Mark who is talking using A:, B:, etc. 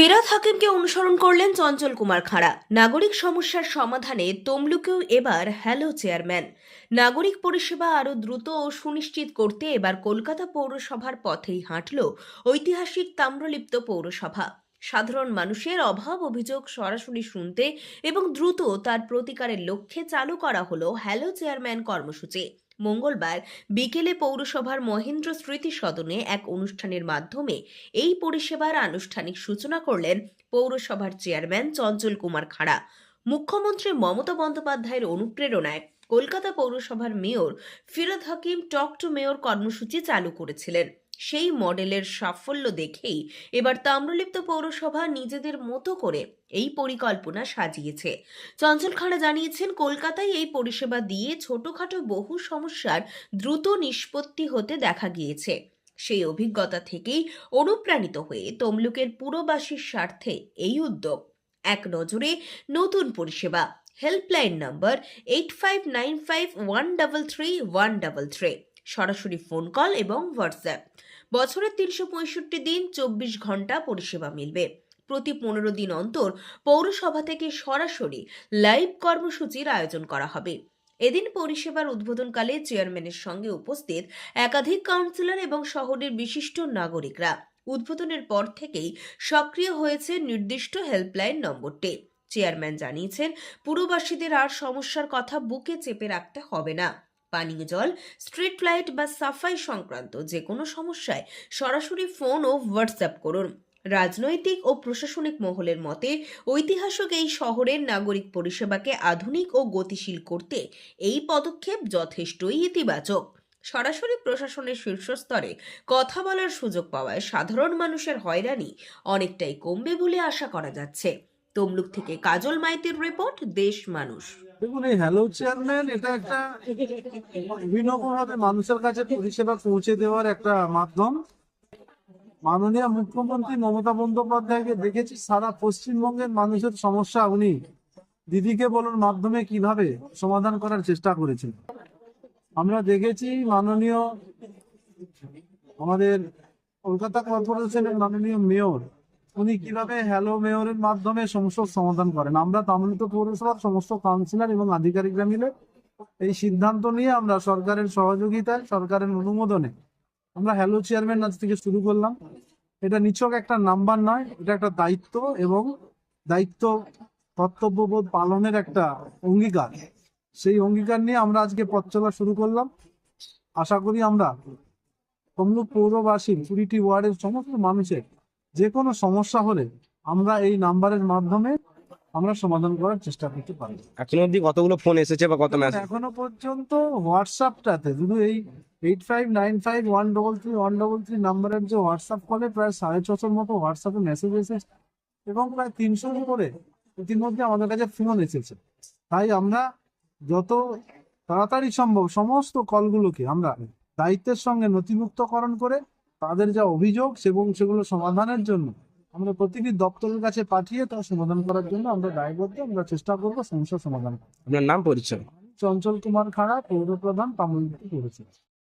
A: ফিরাদ হাকিমকে অনুসরণ করলেন চঞ্চল কুমার খাঁড়া। নাগরিক সমস্যার সমাধানে তমলুকেও এবার হ্যালো চেয়ারম্যান। নাগরিক পরিষেবা আরও দ্রুত ও সুনিশ্চিত করতে এবার কলকাতা পৌরসভার পথেই হাঁটল ঐতিহাসিক তাম্রলিপ্ত পৌরসভা। সাধারণ মানুষের অভাব অভিযোগ সরাসরি শুনতে এবং দ্রুত তার প্রতিকারের লক্ষ্যে চালু করা হলো হ্যালো চেয়ারম্যান কর্মসূচি। মঙ্গলবার বিকেলে পৌরসভার মহেন্দ্র স্মৃতি সদনে এক অনুষ্ঠানের মাধ্যমে এই পরিষেবার আনুষ্ঠানিক সূচনা করলেন পৌরসভার চেয়ারম্যান চঞ্চল কুমার খাড়া। মুখ্যমন্ত্রী মমতা বন্দ্যোপাধ্যায়ের অনুপ্রেরণায় কলকাতা পৌরসভার mayor Firhad Hakim talk to mayor কর্মসূচি চালু করেছিলেন। সেই মডেলের সাফল্য দেখেই এবার তাম্রলিপ্ত পৌরসভা নিজেদের মতো করে এই পরিকল্পনা সাজিয়েছে। চঞ্চল খাড়া জানিয়েছেন, কলকাতায় এই পরিষেবা দিয়ে ছোটখাটো বহু সমস্যার দ্রুত নিষ্পত্তি হতে দেখা গিয়েছে। সেই অভিজ্ঞতা থেকেই অনুপ্রাণিত হয়ে তমলুকের পুরবাসীর স্বার্থে এই উদ্যোগ। এক নজরে নতুন পরিষেবা, helpline number eight five nine five one double three one double three. সরাসরি ফোন কল এবং হোয়াটসঅ্যাপ বছরের তিনশো পঁয়ষট্টি দিন চব্বিশ ঘণ্টা পরিষেবা মিলবে। প্রতি পনেরো দিন অন্তর পৌরসভা থেকে সরাসরি লাইভ কর্মসূচির আয়োজন করা হবে। এদিন পরিষেবার উদ্বোধনকালে চেয়ারম্যানের সঙ্গে উপস্থিত একাধিক কাউন্সিলর এবং শহরের বিশিষ্ট নাগরিকরা উদ্বোধনের পর থেকেই সক্রিয় হয়েছে নির্দিষ্ট হেল্পলাইন নম্বরটি। চেয়ারম্যান জানিয়েছেন, পুরবাসীদের আর সমস্যার কথা বুকে চেপে রাখতে হবে না। পানীয় জল স্ট্রিট লাইট বা সাফাই সংক্রান্ত যে কোনো সমস্যায় সরাসরি ফোন ও হোয়াটসঅ্যাপ করুন। রাজনৈতিক ও প্রশাসনিক মহলের মতে, ঐতিহাসিক এই শহরের নাগরিক পরিষেবাকে আধুনিক ও গতিশীল করতে এই পদক্ষেপ যথেষ্টই ইতিবাচক। সরাসরি প্রশাসনের শীর্ষস্তরে কথা বলার সুযোগ পাওয়ায় সাধারণ মানুষের হয়রানি অনেকটাই কমবে বলে আশা করা যাচ্ছে। তমলুক থেকে। কাজল মাইতির রিপোর্ট, দেশ মানুষ।
B: দেখুন, এই হ্যালো চেয়ারম্যান এটা একটা অভিনবভাবে মানুষের কাছে পরিষেবা পৌঁছে দেওয়ার একটা মাধ্যম। মাননীয় মুখ্যমন্ত্রী মমতা বন্দ্যোপাধ্যায়কে দেখেছি, সারা পশ্চিমবঙ্গের মানুষের সমস্যা উনি। দিদিকে বলার মাধ্যমে কীভাবে সমাধান করার চেষ্টা করেছেন। আমরা দেখেছি, মাননীয় আমাদের কলকাতা কর্পোরেশনের মাননীয় মেয়র উনি কীভাবে হ্যালো মেয়রের মাধ্যমে সমস্যার সমাধান করেন? আমরা তামিলিত পৌরসভার সমস্ত কাউন্সিলর এবং আধিকারিকরা মিলে এই সিদ্ধান্ত নিয়ে আমরা সরকারের সহযোগিতায় সরকারের অনুমোদনে আমরা হ্যালো চেয়ারম্যান আজ থেকে শুরু করলাম। এটা নিছক একটা নাম্বার নয় এটা একটা দায়িত্ব এবং দায়িত্ব কর্তব্যবোধ পালনের একটা অঙ্গীকার। সেই অঙ্গীকার নিয়ে আমরা আজকে পথ চলা শুরু করলাম। আশা করি আমরা তমলুক পৌরবাসীর কুড়িটি ওয়ার্ডের সমস্ত মানুষের যে কোনো সমস্যা হলে আমরা এই নাম্বারের মাধ্যমে আমরা সমাধান করার চেষ্টা করতে পারি।
C: এখনও অব্দি কতগুলো ফোন এসেছে বা কত মেসেজ
B: এখনও পর্যন্ত হোয়াটসঅ্যাপটাতে শুধু এই eight five nine five one double three one double three নাম্বারের যে হোয়াটসঅ্যাপ কলে প্রায় সাড়ে ছশোর মতো হোয়াটসঅ্যাপে মেসেজ এসেছে এবং প্রায় তিনশোর উপরে ইতিমধ্যে আমাদের কাছে ফোন এসেছে। তাই আমরা যত তাড়াতাড়ি সম্ভব সমস্ত কলগুলোকে আমরা দায়িত্বের সঙ্গে নথিভুক্তকরণ করে তাদের যা অভিযোগ এবং সেগুলো সমাধানের জন্য আমরা প্রতিটি দপ্তরের কাছে পাঠিয়ে তার সমাধান করার জন্য আমরা দায়বদ্ধ আমরা চেষ্টা করব সমস্যার সমাধান।
C: আপনার নাম পরিচয়
B: চঞ্চল কুমার খাড়া পৌর প্রধান তামিল করেছে